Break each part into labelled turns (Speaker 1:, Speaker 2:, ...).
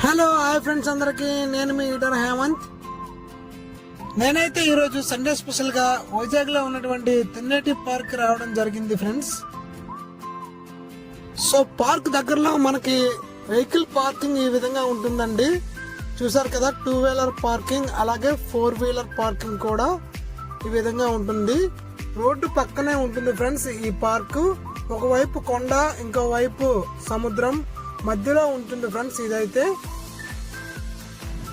Speaker 1: Hello hi friends అందరికి. నేను మీ eater Hemant. నేనైతే ఈరోజు సండే స్పెషల్గా వైజాగ్లో ఉన్నటువంటి తెన్నేటి పార్క్ రావడం జరిగింది ఫ్రెండ్స్ సో పార్క్ దగ్గరలో మనకి వెహికల్ పార్కింగ్ ఈ విధంగా ఉంటుందండి. చూసారు కదా టూ వీలర్ పార్కింగ్ అలాగే ఫోర్ వీలర్ పార్కింగ్ కూడా ఈ విధంగా ఉంటుంది. రోడ్డు పక్కనే ఉంటుంది ఫ్రెండ్స్ ఈ పార్కు ఒకవైపు కొండ ఇంకోవైపు సముద్రం మధ్యలో ఉంటుంది ఫ్రెండ్స్ ఇదైతే.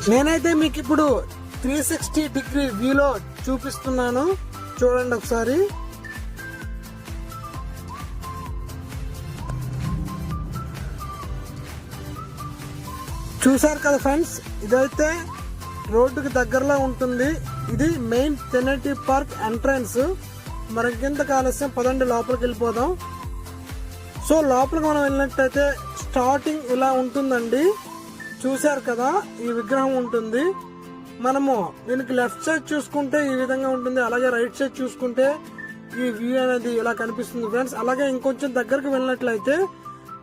Speaker 1: నేనైతే మీకు ఇప్పుడు త్రీ సిక్స్టీ డిగ్రీ వ్యూలో చూపిస్తున్నాను. చూడండి ఒకసారి. చూసారు కదా ఫ్రెండ్స్? ఇదైతే రోడ్డుకి దగ్గరలో ఉంటుంది. ఇది మెయిన్ తెనటి పార్క్ ఎంట్రన్స్. మరింకెంత ఆలస్యం పదండి లోపలికి వెళ్ళిపోదాం. సో లోపలికి మనం వెళ్ళినట్టయితే స్టార్టింగ్ ఇలా ఉంటుందండి. చూశారు కదా ఈ విగ్రహం ఉంటుంది. మనము దీనికి లెఫ్ట్ సైడ్ చూసుకుంటే ఈ విధంగా ఉంటుంది అలాగే రైట్ సైడ్ చూసుకుంటే ఈ వ్యూ అనేది ఇలా కనిపిస్తుంది ఫ్రెండ్స్. అలాగే ఇంకొంచెం దగ్గరకు వెళ్ళినట్లయితే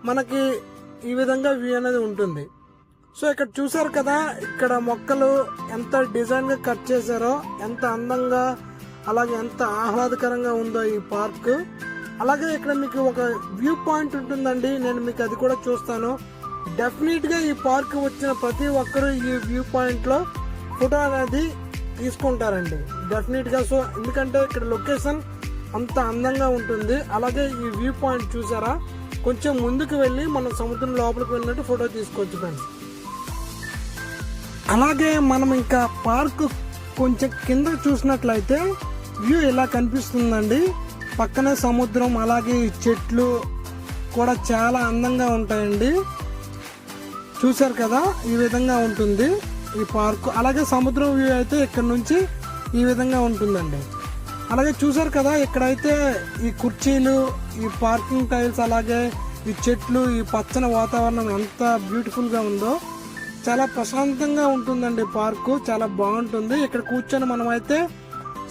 Speaker 1: మనకి ఈ విధంగా వ్యూ అనేది ఉంటుంది. సో ఇక్కడ చూసారు కదా ఇక్కడ మొక్కలు ఎంత డిజైన్గా కట్ చేశారో ఎంత అందంగా అలాగే ఎంత ఆహ్లాదకరంగా ఉందో ఈ పార్క్. అలాగే ఇక్కడ మీకు ఒక వ్యూ పాయింట్ ఉంటుందండి. నేను మీకు అది కూడా చూస్తాను. డెఫినెట్గా ఈ పార్క్ వచ్చిన ప్రతి ఒక్కరూ ఈ వ్యూ పాయింట్లో ఫోటో అనేది తీసుకుంటారండి. డెఫినెట్గా సో ఎందుకంటే ఇక్కడ లొకేషన్ అంత అందంగా ఉంటుంది. అలాగే ఈ వ్యూ పాయింట్ చూసారా? కొంచెం ముందుకు వెళ్ళి మనం సముద్రం లోపలికి వెళ్ళినట్టు ఫోటో తీసుకోవచ్చు ఫ్రెండ్స్ అలాగే మనం ఇంకా పార్క్ కొంచెం కింద చూసినట్లయితే వ్యూ ఇలా కనిపిస్తుందండి. పక్కనే సముద్రం అలాగే ఈ చెట్లు కూడా చాలా అందంగా ఉంటాయండి. చూశారు కదా? ఈ విధంగా ఉంటుంది ఈ పార్కు. అలాగే సముద్రం వ్యూ అయితే ఇక్కడ నుంచి ఈ విధంగా ఉంటుందండి. అలాగే చూసారు కదా? ఇక్కడైతే ఈ కుర్చీలు ఈ పార్కింగ్ టైల్స్ అలాగే ఈ చెట్లు ఈ పచ్చని వాతావరణం ఎంత బ్యూటిఫుల్గా ఉందో. చాలా ప్రశాంతంగా ఉంటుందండి పార్కు. చాలా బాగుంటుంది. ఇక్కడ కూర్చొని మనం అయితే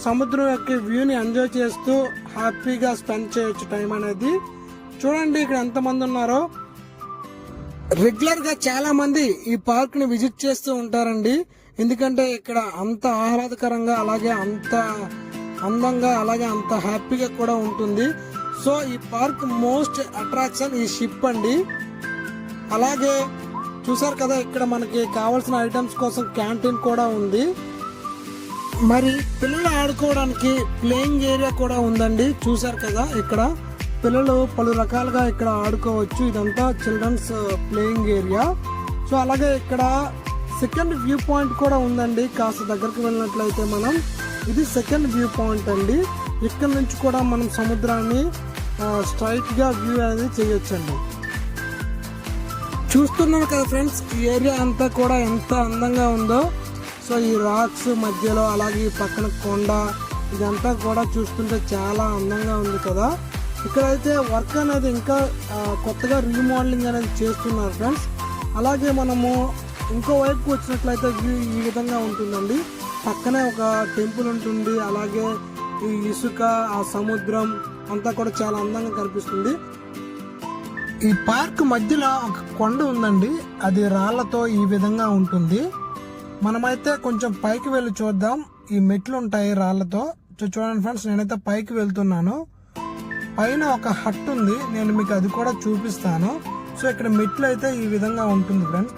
Speaker 1: సముద్రం యొక్క వ్యూని ఎంజాయ్ చేస్తూ హ్యాపీగా స్పెండ్ చేయొచ్చు టైం అనేది. చూడండి ఇక్కడ ఎంతమంది ఉన్నారో. రెగ్యులర్గా ఈ పార్క్ని విజిట్ చేస్తూ ఉంటారండి. ఎందుకంటే ఇక్కడ అంత ఆహ్లాదకరంగా అలాగే అంత అందంగా అలాగే అంత హ్యాపీగా కూడా ఉంటుంది. సో ఈ పార్క్ మోస్ట్ అట్రాక్షన్ ఈ షిప్ అండి. అలాగే చూసారు కదా ఇక్కడ మనకి కావాల్సిన ఐటమ్స్ కోసం క్యాంటీన్ కూడా ఉంది. మరి పిల్లలు ఆడుకోవడానికి ప్లేయింగ్ ఏరియా కూడా ఉందండి. చూసారు కదా ఇక్కడ. పిల్లలు పలు రకాలుగా ఇక్కడ ఆడుకోవచ్చు. ఇదంతా చిల్డ్రన్స్ ప్లేయింగ్ ఏరియా సో అలాగే ఇక్కడ సెకండ్ వ్యూ పాయింట్ కూడా ఉందండి. కాస్త దగ్గరకు వెళ్ళినట్లయితే మనం. ఇది సెకండ్ వ్యూ పాయింట్ అండి. ఇక్కడ నుంచి కూడా మనం సముద్రాన్ని స్ట్రైట్గా వ్యూ అనేది చేయొచ్చండి. చూస్తున్నాను కదా ఫ్రెండ్స్ ఏరియా అంతా కూడా ఎంత అందంగా ఉందో. సో ఈ రాక్స్ మధ్యలో అలాగే ఈ పక్కన కొండ ఇదంతా కూడా చూస్తుంటే చాలా అందంగా ఉంది కదా. ఇక్కడైతే వర్క్ అనేది ఇంకా కొత్తగా రీమోడలింగ్ అనేది చేస్తున్నారు ఫ్రెండ్స్ అలాగే మనము ఇంకో వైపు వచ్చినట్లయితే వ్యూ ఈ విధంగా ఉంటుందండి. పక్కనే ఒక టెంపుల్ ఉంటుంది అలాగే ఈ ఇసుక ఆ సముద్రం అంతా కూడా చాలా అందంగా కనిపిస్తుంది. ఈ పార్క్ మధ్యలో ఒక కొండ ఉందండి అది రాళ్ళతో ఈ విధంగా ఉంటుంది. మనమైతే కొంచెం పైకి వెళ్ళి చూద్దాం. ఈ మెట్లు ఉంటాయి రాళ్ళతో చూడండి ఫ్రెండ్స్ నేనైతే పైకి వెళ్తున్నాను. పైన ఒక హట్ ఉంది. నేను మీకు అది కూడా చూపిస్తాను. సో ఇక్కడ మెట్లు అయితే ఈ విధంగా ఉంటుంది ఫ్రెండ్స్.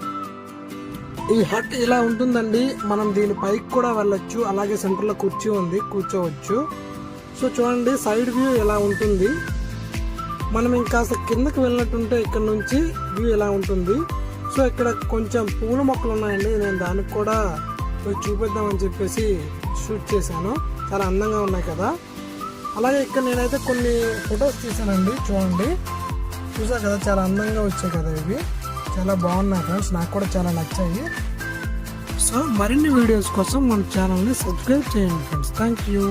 Speaker 1: ఈ హట్ ఇలా ఉంటుందండి. మనం దీని పైకి కూడా వెళ్ళొచ్చు. అలాగే సెంటర్లో కుర్చీ ఉంది. కూర్చోవచ్చు. సో చూడండి సైడ్ వ్యూ ఇలా ఉంటుంది. మనం ఇంకా కిందకి వెళ్ళినట్టుంటే ఇక్కడ నుంచి వ్యూ ఎలా ఉంటుంది. సో ఇక్కడ కొంచెం పూల మొక్కలు ఉన్నాయండి. నేను దానికి కూడా పోయి చూపిద్దామని చెప్పేసి షూట్ చేశాను. చాలా అందంగా ఉన్నాయి కదా. అలాగే ఇక్కడ నేనైతే కొన్ని ఫొటోస్ తీసానండి చూడండి. చూసా కదా చాలా అందంగా వచ్చాయి కదా ఇవి. చాలా బాగున్నాయి ఫ్రెండ్స్. నాకు కూడా చాలా నచ్చాయి. సో మరిన్ని వీడియోస్ కోసం మన ఛానల్ని సబ్స్క్రైబ్ చేయండి ఫ్రెండ్స్. Thank you.